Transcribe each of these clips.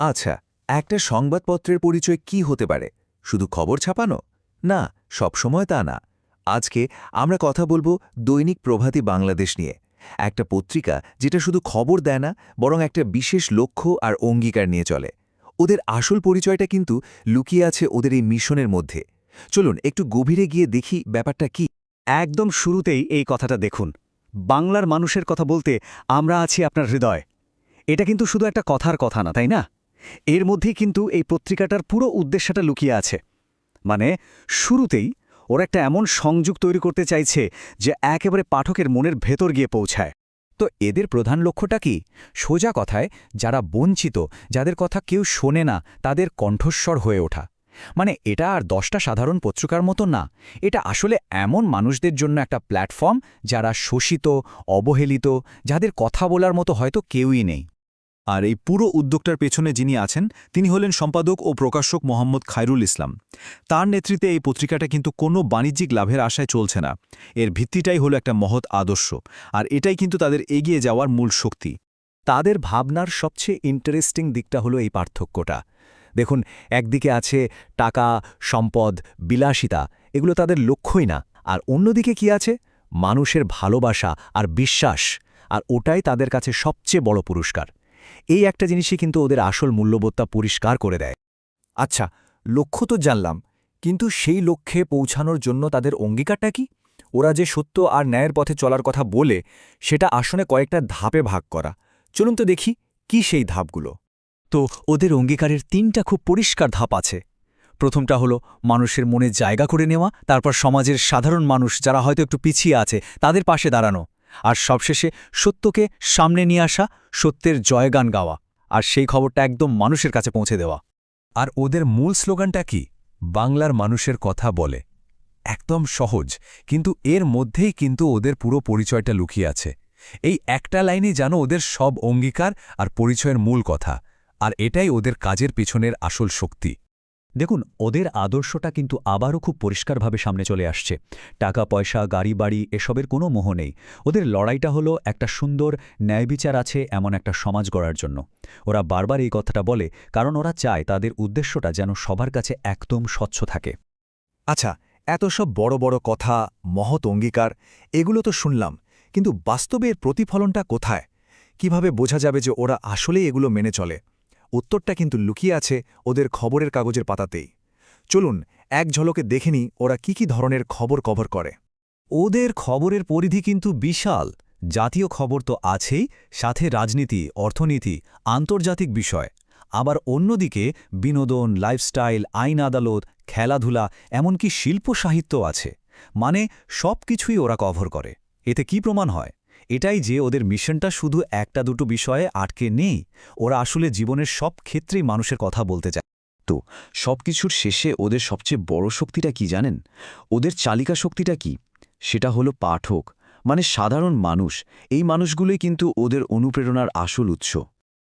আচ্ছা একটা সংবাদপত্রের পরিচয় কি হতে পারে? শুধু খবর ছাপানো? না, সবসময় তা না। আজকে আমরা কথা বলব দৈনিক প্রভাতী বাংলাদেশ নিয়ে। একটা পত্রিকা যেটা শুধু খবর দেয় না, বরং একটা বিশেষ লক্ষ্য আর অঙ্গীকার নিয়ে চলে। ওদের আসল পরিচয়টা কিন্তু লুকিয়ে আছে ওদের এই মিশনের মধ্যে। চলুন, একটু গভীরে গিয়ে দেখি ব্যাপারটা কি। একদম শুরুতেই এই কথাটা দেখুন। বাংলার মানুষের কথা বলতে আমরা আছি আপনার হৃদয়। এটা কিন্তু শুধু একটা কথার কথা না, তাই না? এর মধ্যেই কিন্তু এই পত্রিকাটার পুরো উদ্দেশ্যটা লুকিয়ে আছে। মানে শুরুতেই ওরা একটা এমন সংযোগ তৈরি করতে চাইছে যে একেবারে পাঠকের মনের ভেতর গিয়ে পৌঁছায়। তো এদের প্রধান লক্ষ্যটা কি? সোজা কথায়, যারা বঞ্চিত, যাদের কথা কেউ শোনে না, তাদের কণ্ঠস্বর হয়ে ওঠা। মানে এটা আর দশটা সাধারণ পত্রিকার মতো না। এটা আসলে এমন মানুষদের জন্য একটা প্ল্যাটফর্ম যারা শোষিত, অবহেলিত, যাদের কথা বলার মতো হয়তো কেউই নেই। আর এই পুরো উদ্যোগটার পেছনে যিনি আছেন, তিনি হলেন সম্পাদক ও প্রকাশক মোহাম্মদ খায়রুল ইসলাম। তার নেতৃত্বে এই পত্রিকাটা কিন্তু কোনো বাণিজ্যিক লাভের আশায় চলছে না। এর ভিত্তিটাই হলো একটা মহৎ আদর্শ, আর এটাই কিন্তু তাদের এগিয়ে যাওয়ার মূল শক্তি। তাদের ভাবনার সবচেয়ে ইন্টারেস্টিং দিকটা হলো এই পার্থক্যটা। দেখুন, একদিকে আছে টাকা, সম্পদ, বিলাসিতা, এগুলো তাদের লক্ষ্যই না। আর অন্যদিকে কি আছে? মানুষের ভালোবাসা আর বিশ্বাস, আর ওটাই তাদের কাছে সবচেয়ে বড় পুরস্কার। এই একটা জিনিসই কিন্তু ওদের আসল মূল্যবোধটা পরিষ্কার করে দেয়। আচ্ছা লক্ষ্য তো জানলাম, কিন্তু সেই লক্ষ্যে পৌঁছানোর জন্য তাদের অঙ্গীকারটা কি? ওরা যে সত্য আর ন্যায়ের পথে চলার কথা বলে, সেটা আসনে কয়েকটা ধাপে ভাগ করা। চলুন তো দেখি, কি সেই ধাপগুলো? তো, ওদের অঙ্গীকারের তিনটা খুব পরিষ্কার ধাপ আছে। প্রথমটা হলো, মানুষের মনে জায়গা করে নেওয়া, তারপর সমাজের সাধারণ মানুষ যারা হয়তো একটু পিছিয়ে আছে, তাদের পাশে দাঁড়ানো। আর সবশেষে সত্যকে সামনে নিয়ে আসা সত্যের জয়গান গাওয়া আর সেই খবরটা একদম মানুষের কাছে পৌঁছে দেওয়া। আর ওদের মূল স্লোগানটা কি? বাংলার মানুষের কথা বলে। একদম সহজ, কিন্তু এর মধ্যেই কিন্তু ওদের পুরো পরিচয়টা লুকিয়ে আছে। এই একটা লাইনই জানো ওদের সব অঙ্গীকার আর পরিচয়ের মূল কথা, আর এটাই ওদের কাজের পিছনের আসল শক্তি। দেখুন, ওদের আদর্শটা কিন্তু আবারও খুব পরিষ্কারভাবে সামনে চলে আসছে। টাকা, পয়সা, গাড়ি, বাড়ি, এসবের কোনো মোহ নেই। ওদের লড়াইটা হলো একটা সুন্দর ন্যায়বিচার আছে এমন একটা সমাজ গড়ার জন্য। ওরা বারবার এই কথাটা বলে, কারণ ওরা চায় তাদের উদ্দেশ্যটা যেন সবার কাছে একদম স্বচ্ছ থাকে। আচ্ছা এত সব বড় বড় কথা, মহৎ অঙ্গীকার, এগুলো তো শুনলাম, কিন্তু বাস্তবে এর প্রতিফলনটা কোথায়? কীভাবে বোঝা যাবে যে ওরা আসলেই এগুলো মেনে চলে? উত্তরটা কিন্তু লুকিয়ে আছে ওদের খবরের কাগজের পাতাতেই। চলুন, এক ঝলকে দেখে নি ওরা কি কি ধরনের খবর কভার করে। ওদের খবরের পরিধি কিন্তু বিশাল। জাতীয় খবর তো আছেই, সাথে রাজনীতি, অর্থনীতি, আন্তর্জাতিক বিষয়। আবার অন্যদিকে বিনোদন, লাইফস্টাইল, আইন আদালত, খেলাধুলা, এমনকি শিল্প সাহিত্য আছে। মানে সব কিছুই ওরা কভার করে। এতে কি প্রমাণ হয়? এটাই যে ওদের মিশনটা শুধু একটা দুটো বিষয়ে আটকে নেই, ওরা আসলে জীবনের সব ক্ষেত্রেই মানুষের কথা বলতে চায়। সবকিছুর শেষে ওদের সবচেয়ে বড় শক্তিটা কি জানেন? ওদের চালিকা শক্তিটা কি? সেটা হলো পাঠক মানে সাধারণ মানুষ। এই মানুষগুলোই কিন্তু ওদের অনুপ্রেরণার আসল উৎস।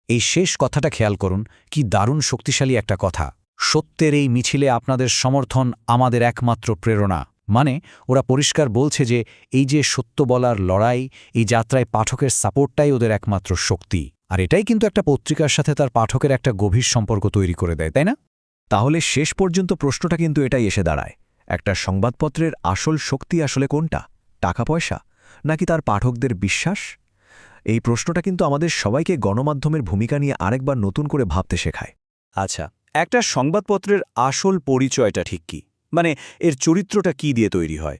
এই শেষ কথাটা খেয়াল করুন, কি দারুণ শক্তিশালী একটা কথা। সত্যের এই মিছিলে আপনাদের সমর্থন আমাদের একমাত্র প্রেরণা। মানে ওরা পরিষ্কার বলছে যে এই যে সত্য বলার লড়াই, এই যাত্রায় পাঠকের সাপোর্টটাই ওদের একমাত্র শক্তি। আর এটাই কিন্তু একটা পত্রিকার সাথে তার পাঠকের একটা গভীর সম্পর্ক তৈরি করে দেয়, তাই না? তাহলে শেষ পর্যন্ত প্রশ্নটা কিন্তু এটাই এসে দাঁড়ায়। একটা সংবাদপত্রের আসল শক্তি আসলে কোনটা? টাকা পয়সা? নাকি তার পাঠকদের বিশ্বাস? এই প্রশ্নটা কিন্তু আমাদের সবাইকে গণমাধ্যমের ভূমিকা নিয়ে আরেকবার নতুন করে ভাবতে শেখায়। আচ্ছা একটা সংবাদপত্রের আসল পরিচয়টা ঠিক কি? মানে এর চরিত্রটা কি দিয়ে তৈরি হয়?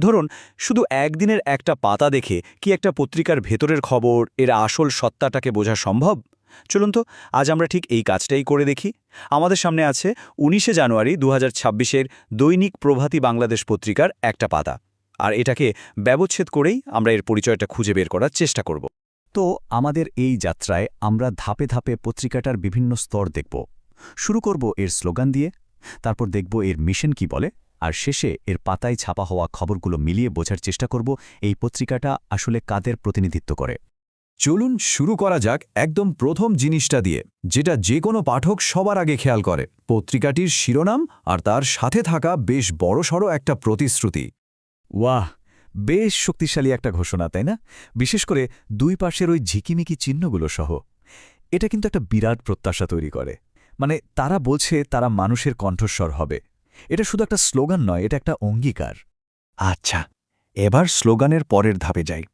ধরুন, শুধু একদিনের একটা পাতা দেখে কি একটা পত্রিকার ভেতরের খবর, এর আসল সত্তাটাকে বোঝা সম্ভব? চলুন তো, আজ আমরা ঠিক এই কাজটাই করে দেখি। আমাদের সামনে আছে উনিশে জানুয়ারি দু হাজার দৈনিক প্রভাতী বাংলাদেশ পত্রিকার একটা পাতা। আর এটাকে ব্যবচ্ছেদ করেই আমরা এর পরিচয়টা খুঁজে বের করার চেষ্টা করব। তো আমাদের এই যাত্রায় আমরা ধাপে ধাপে পত্রিকাটার বিভিন্ন স্তর দেখব। শুরু করব এর স্লোগান দিয়ে তারপর দেখব এর মিশন কি বলে। আর শেষে এর পাতায় ছাপা হওয়া খবরগুলো মিলিয়ে বোঝার চেষ্টা করব এই পত্রিকাটা আসলে কাদের প্রতিনিধিত্ব করে। চলুন শুরু করা যাক একদম প্রথম জিনিসটা দিয়ে, যেটা যে কোনো পাঠক সবার আগে খেয়াল করে। পত্রিকাটির শিরোনাম আর তার সাথে থাকা বেশ বড়সড় একটা প্রতিশ্রুতি। ওয়াহ, বেশ শক্তিশালী একটা ঘোষণা, তাই না? বিশেষ করে দুই পাশের ওই ঝিকিমিকি চিহ্নগুলো সহ। এটা কিন্তু একটা বিরাট প্রত্যাশা তৈরি করে। মানে তারা বলছে তারা মানুষের কণ্ঠস্বর হবে। এটা শুধু একটা স্লোগান নয়, এটা একটা অঙ্গীকার। আচ্ছা এবার স্লোগানের পরের ধাপে যাই।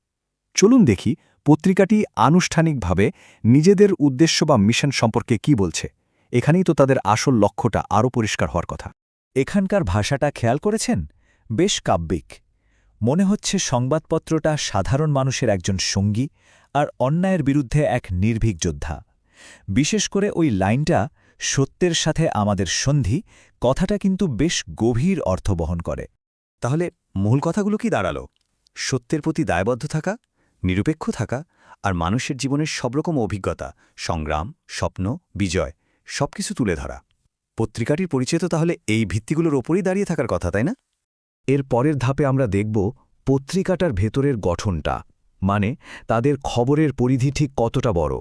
চলুন দেখি পত্রিকাটি আনুষ্ঠানিকভাবে নিজেদের উদ্দেশ্য বা মিশন সম্পর্কে কি বলছে। এখানেই তো তাদের আসল লক্ষ্যটা আরও পরিষ্কার হওয়ার কথা। এখানকার ভাষাটা খেয়াল করেছেন? বেশ কাব্যিক। মনে হচ্ছে সংবাদপত্রটা সাধারণ মানুষের একজন সঙ্গী আর অন্যায়ের বিরুদ্ধে এক নির্ভীক যোদ্ধা। বিশেষ করে ওই লাইনটা সত্যের সাথে আমাদের সন্ধি কথাটা কিন্তু বেশ গভীর অর্থ বহন করে। তাহলে মূল কথাগুলো কি দাঁড়াল? সত্যের প্রতি দায়বদ্ধ থাকা, নিরপেক্ষ থাকা আর মানুষের জীবনের সব রকম অভিজ্ঞতা, সংগ্রাম, স্বপ্ন, বিজয়, সবকিছু তুলে ধরা। পত্রিকাটির পরিচয় তো তাহলে এই ভিত্তিগুলোর ওপরই দাঁড়িয়ে থাকার কথা, তাই না? এর পরের ধাপে আমরা দেখব পত্রিকাটার ভেতরের গঠনটা মানে তাদের খবরের পরিধি ঠিক কতটা বড়।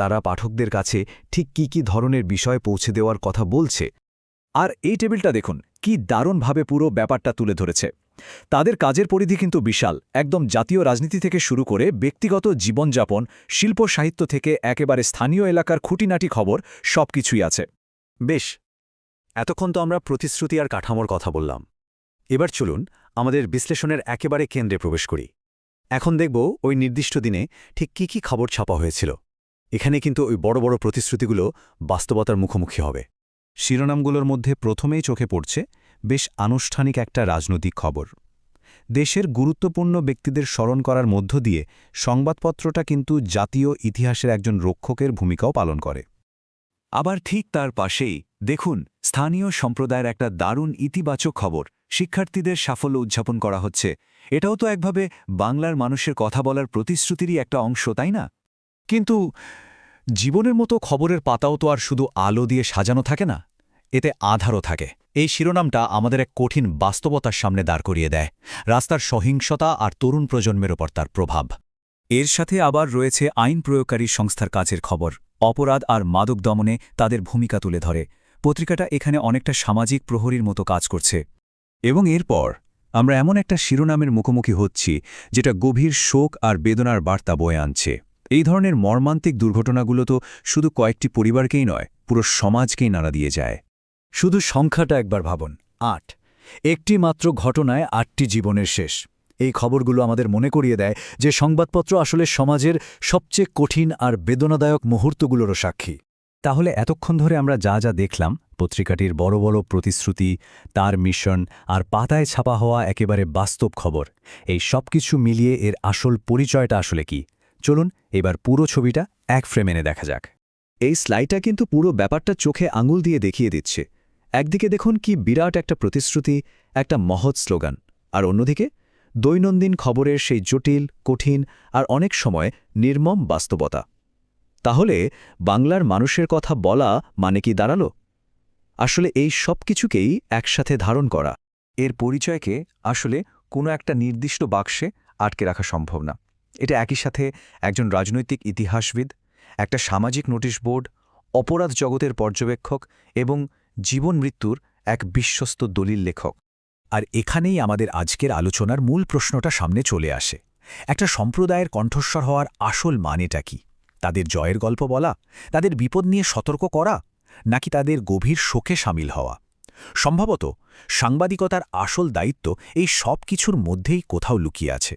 তারা পাঠকদের কাছে ঠিক কি কি ধরনের বিষয় পৌঁছে দেওয়ার কথা বলছে। আর এই টেবিলটা দেখুন, কি দারুণভাবে পুরো ব্যাপারটা তুলে ধরেছে। তাদের কাজের পরিধি কিন্তু বিশাল, একদম জাতীয় রাজনীতি থেকে শুরু করে ব্যক্তিগত জীবনযাপন, শিল্প সাহিত্য থেকে একেবারে স্থানীয় এলাকার খুঁটিনাটি খবর, সবকিছুই আছে। বেশ, এতক্ষণ তো আমরা প্রতিশ্রুতি আর কাঠামোর কথা বললাম। এবার চলুন, আমাদের বিশ্লেষণের একেবারে কেন্দ্রে প্রবেশ করি। এখন দেখব ওই নির্দিষ্ট দিনে ঠিক কি কি খবর ছাপা হয়েছিল। এখানে কিন্তু ওই বড় বড় প্রতিশ্রুতিগুলো বাস্তবতার মুখোমুখি হবে। শিরোনামগুলোর মধ্যে প্রথমেই চোখে পড়ছে বেশ আনুষ্ঠানিক একটা রাজনৈতিক খবর। দেশের গুরুত্বপূর্ণ ব্যক্তিদের স্মরণ করার মধ্য দিয়ে সংবাদপত্রটা কিন্তু জাতীয় ইতিহাসের একজন রক্ষকের ভূমিকাও পালন করে। আবার ঠিক তার পাশেই, দেখুন, স্থানীয় সম্প্রদায়ের একটা দারুণ ইতিবাচক খবর, শিক্ষার্থীদের সাফল্য উদযাপন করা হচ্ছে। এটাও তো একভাবে বাংলার মানুষের কথা বলার প্রতিশ্রুতিরই একটা অংশ, তাই না? কিন্তু জীবনের মতো খবরের পাতাও তো আর শুধু আলো দিয়ে সাজানো থাকে না, এতে আধারও থাকে। এই শিরোনামটা আমাদের এক কঠিন বাস্তবতার সামনে দাঁড় করিয়ে দেয়, রাস্তার সহিংসতা আর তরুণ প্রজন্মের ওপর তার প্রভাব। এর সাথে আবার রয়েছে আইন প্রয়োগকারী সংস্থার কাজের খবর, অপরাধ আর মাদক দমনে তাদের ভূমিকা তুলে ধরে। পত্রিকাটা এখানে অনেকটা সামাজিক প্রহরীর মতো কাজ করছে। এবং এরপর আমরা এমন একটা শিরোনামের মুখোমুখি হচ্ছি, যেটা গভীর শোক আর বেদনার বার্তা বয়ে আনছে। এই ধরনের মর্মান্তিক দুর্ঘটনাগুলো তো শুধু কয়েকটি পরিবারকেই নয়, পুরো সমাজকেই নাড়া দিয়ে যায়। শুধু সংখ্যাটা একবার ভাবুন, আট। একটি মাত্র ঘটনায় আটটি জীবনের শেষ। এই খবরগুলো আমাদের মনে করিয়ে দেয় যে সংবাদপত্র আসলে সমাজের সবচেয়ে কঠিন আর বেদনাদায়ক মুহূর্তগুলোরও সাক্ষী। তাহলে এতক্ষণ ধরে আমরা যা যা দেখলাম, পত্রিকাটির বড় বড় প্রতিশ্রুতি, তার মিশন আর পাতায় ছাপা হওয়া একেবারে বাস্তব খবর, এই সব কিছু মিলিয়ে এর আসল পরিচয়টা আসলে কি? চলুন এবার পুরো ছবিটা এক ফ্রেম এনে দেখা যাক। এই স্লাইডটা কিন্তু পুরো ব্যাপারটা চোখে আঙুল দিয়ে দেখিয়ে দিচ্ছে। একদিকে দেখুন কি বিরাট একটা প্রতিশ্রুতি, একটা মহৎ স্লোগান, আর অন্যদিকে দৈনন্দিন খবরের সেই জটিল, কঠিন আর অনেক সময় নির্মম বাস্তবতা। তাহলে বাংলার মানুষের কথা বলা মানে কি দাঁড়াল? আসলে এই সব কিছুকেই একসাথে ধারণ করা। এর পরিচয়কে আসলে কোনো একটা নির্দিষ্ট বাক্সে আটকে রাখা সম্ভব না। এটা একই সাথে একজন রাজনৈতিক ইতিহাসবিদ, একটা সামাজিক নোটিশ বোর্ড, অপরাধ জগতের পর্যবেক্ষক এবং জীবন মৃত্যুর এক বিশ্বস্ত দলিল লেখক। আর এখানেই আমাদের আজকের আলোচনার মূল প্রশ্নটা সামনে চলে আসে। একটা সম্প্রদায়ের কণ্ঠস্বর হওয়ার আসল মানেটা কি? তাদের জয়ের গল্প বলা, তাদের বিপদ নিয়ে সতর্ক করা, নাকি তাদের গভীর শোকে সামিল হওয়া? সম্ভবত সাংবাদিকতার আসল দায়িত্ব এই সব কিছুর মধ্যেই কোথাও লুকিয়ে আছে।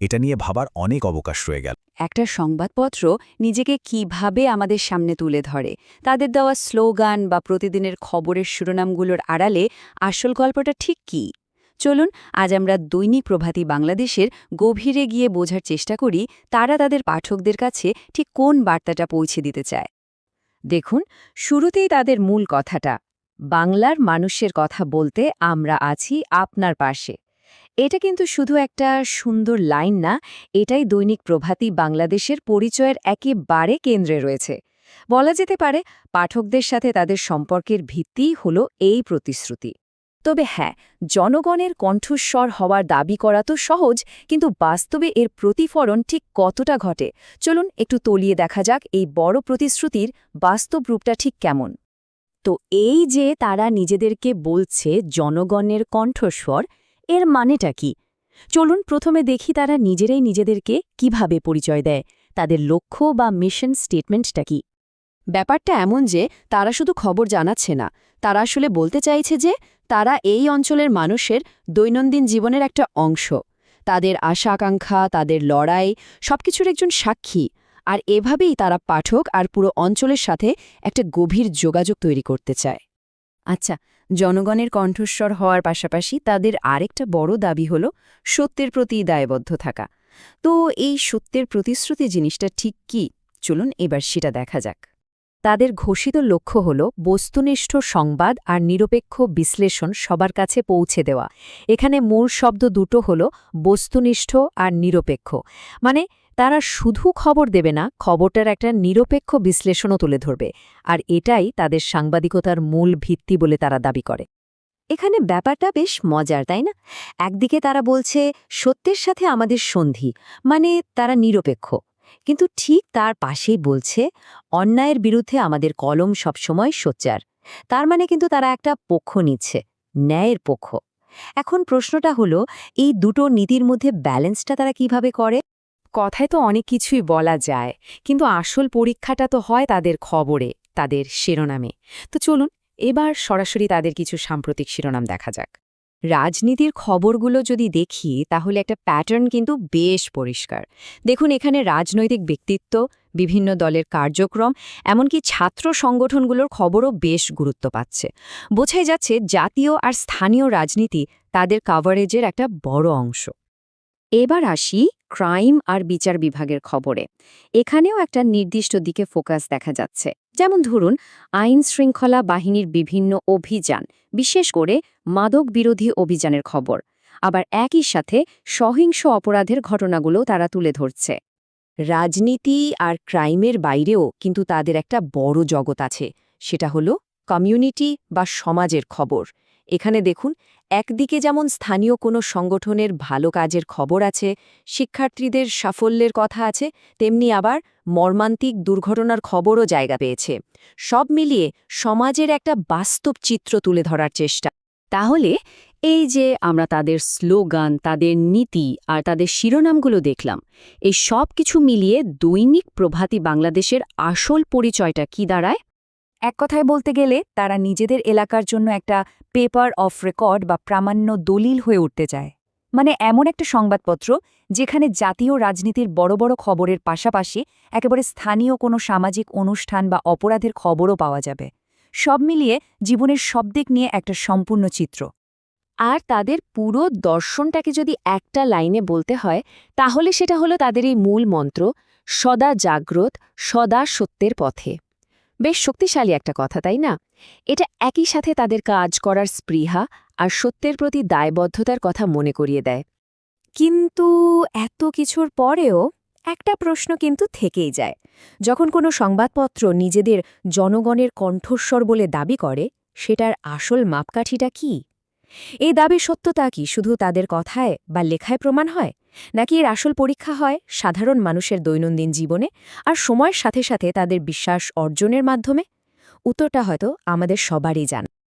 এটা নিয়ে ভাবার অনেক অবকাশ রয়ে গেল। একটা সংবাদপত্র নিজেকে কীভাবে আমাদের সামনে তুলে ধরে, তাদের দেওয়া স্লোগান বা প্রতিদিনের খবরের শিরোনামগুলোর আড়ালে আসল গল্পটা ঠিক কি? চলুন, আজ আমরা দৈনিক প্রভাতী বাংলাদেশের গভীরে গিয়ে বোঝার চেষ্টা করি তারা তাদের পাঠকদের কাছে ঠিক কোন বার্তাটা পৌঁছে দিতে চায়। দেখুন, শুরুতেই তাদের মূল কথাটা, বাংলার মানুষের কথা বলতে আমরা আছি আপনার পাশে। এটা কিন্তু শুধু একটা সুন্দর লাইন না, এটাই দৈনিক প্রভাতী বাংলাদেশের পরিচয়ের একেবারে কেন্দ্রে রয়েছে। বলা যেতে পারে, পাঠকদের সাথে তাদের সম্পর্কের ভিত্তিই হল এই প্রতিশ্রুতি। তবে হ্যাঁ জনগণের কণ্ঠস্বর হওয়ার দাবি করা তো সহজ, কিন্তু বাস্তবে এর প্রতিফলন ঠিক কতটা ঘটে? চলুন একটু তলিয়ে দেখা যাক এই বড় প্রতিশ্রুতির বাস্তব রূপটা ঠিক কেমন। তো এই যে তারা নিজেদেরকে বলছে জনগণের কণ্ঠস্বর এর মানেটা কি? চলুন প্রথমে দেখি তারা নিজেরাই নিজেদেরকে কীভাবে পরিচয় দেয়। তাদের লক্ষ্য বা মিশন স্টেটমেন্টটা কি? ব্যাপারটা এমন যে, তারা শুধু খবর জানাচ্ছে না। তারা আসলে বলতে চাইছে যে, তারা এই অঞ্চলের মানুষের দৈনন্দিন জীবনের একটা অংশ। তাদের আশা আকাঙ্ক্ষা তাদের লড়াই, সবকিছুর একজন সাক্ষী। আর এভাবেই তারা পাঠক আর পুরো অঞ্চলের সাথে একটা গভীর যোগাযোগ তৈরি করতে চায়। আচ্ছা জনগণের কণ্ঠস্বর হওয়ার পাশাপাশি তাদের আরেকটা বড় দাবি হল সত্যের প্রতি দায়বদ্ধ থাকা। তো এই সত্যের প্রতিশ্রুতি জিনিসটা ঠিক কি? চলুন এবার সেটা দেখা যাক। তাদের ঘোষিত লক্ষ্য হল বস্তুনিষ্ঠ সংবাদ আর নিরপেক্ষ বিশ্লেষণ সবার কাছে পৌঁছে দেওয়া। এখানে মূল শব্দ দুটো হল বস্তুনিষ্ঠ আর নিরপেক্ষ। মানে তারা শুধু খবর দেবে না, খবরটার একটা নিরপেক্ষ বিশ্লেষণও তুলে ধরবে। আর এটাই তাদের সাংবাদিকতার মূল ভিত্তি বলে তারা দাবি করে। এখানে ব্যাপারটা বেশ মজার, তাই না? একদিকে তারা বলছে, সত্যের সাথে আমাদের সন্ধি মানে তারা নিরপেক্ষ। কিন্তু ঠিক তার পাশেই বলছে, অন্যায়ের বিরুদ্ধে আমাদের কলম সবসময় সোচ্চার। তার মানে কিন্তু তারা একটা পক্ষ নিচ্ছে, ন্যায়ের পক্ষ। এখন প্রশ্নটা হলো, এই দুটো নীতির মধ্যে ব্যালেন্সটা তারা কীভাবে করে? কথায় তো অনেক কিছুই বলা যায়, কিন্তু আসল পরীক্ষাটা তো হয় তাদের খবরে, তাদের শিরোনামে। তো চলুন, এবার সরাসরি তাদের কিছু সাম্প্রতিক শিরোনাম দেখা যাক। রাজনীতির খবরগুলো যদি দেখি, তাহলে একটা প্যাটার্ন কিন্তু বেশ পরিষ্কার। দেখুন, এখানে রাজনৈতিক ব্যক্তিত্ব, বিভিন্ন দলের কার্যক্রম, এমনকি ছাত্র সংগঠনগুলোর খবরও বেশ গুরুত্ব পাচ্ছে। বোঝাই যাচ্ছে, জাতীয় আর স্থানীয় রাজনীতি তাদের কাভারেজের একটা বড় অংশ। এবার আসি ক্রাইম আর বিচার বিভাগের খবরে। এখানেও একটা নির্দিষ্ট দিকে ফোকাস দেখা যাচ্ছে। যেমন ধরুন, আইন শৃঙ্খলা বাহিনীর বিভিন্ন অভিযান, বিশেষ করে মাদক বিরোধী অভিযানের খবর। আবার একই সাথে সহিংস অপরাধের ঘটনাগুলো তারা তুলে ধরছে। রাজনীতি আর ক্রাইমের বাইরেও কিন্তু তাদের একটা বড় জগৎ আছে। সেটা হলো কমিউনিটি বা সমাজের খবর। এখানে দেখুন, একদিকে যেমন স্থানীয় কোনো সংগঠনের ভালো কাজের খবর আছে, শিক্ষার্থীদের সাফল্যের কথা আছে, তেমনি আবার মর্মান্তিক দুর্ঘটনার খবরও জায়গা পেয়েছে। সব মিলিয়ে সমাজের একটা বাস্তব চিত্র তুলে ধরার চেষ্টা। তাহলে এই যে আমরা তাদের স্লোগান, তাদের নীতি আর তাদের শিরোনামগুলো দেখলাম, এই সব কিছু মিলিয়ে দৈনিক প্রভাতী বাংলাদেশের আসল পরিচয়টা কি দাঁড়ায়? এক কথায় বলতে গেলে, তারা নিজেদের এলাকার জন্য একটা পেপার অফ রেকর্ড বা প্রামাণ্য দলিল হয়ে উঠতে চায়। মানে এমন একটা সংবাদপত্র, যেখানে জাতীয় রাজনীতির বড় বড় খবরের পাশাপাশি একেবারে স্থানীয় কোনো সামাজিক অনুষ্ঠান বা অপরাধের খবরও পাওয়া যাবে। সব মিলিয়ে জীবনের সব দিক নিয়ে একটা সম্পূর্ণ চিত্র। আর তাদের পুরো দর্শনটাকে যদি একটা লাইনে বলতে হয়, তাহলে সেটা হলো তাদের এই মূল মন্ত্র, সদা জাগ্রত, সদা সত্যের পথে। বেশ শক্তিশালী একটা কথা, তাই না? এটা একই সাথে তাদের কাজ করার স্পৃহা আর সত্যের প্রতি দায়বদ্ধতার কথা মনে করিয়ে দেয়। কিন্তু এত কিছুর পরেও একটা প্রশ্ন কিন্তু থেকেই যায়। যখন কোনো সংবাদপত্র নিজেদের জনগণের কণ্ঠস্বর বলে দাবি করে, সেটার আসল মাপকাঠিটা কি? এই দাবির সত্যতা কি? শুধু তাদের কথায় বা লেখায় প্রমাণ হয়? নাকি এর আসল পরীক্ষা হয় সাধারণ মানুষের দৈনন্দিন জীবনে আর সময়ের সাথে সাথে তাদের বিশ্বাস অর্জনের মাধ্যমে? উত্তরটা হয়তো আমাদের সবারই জান।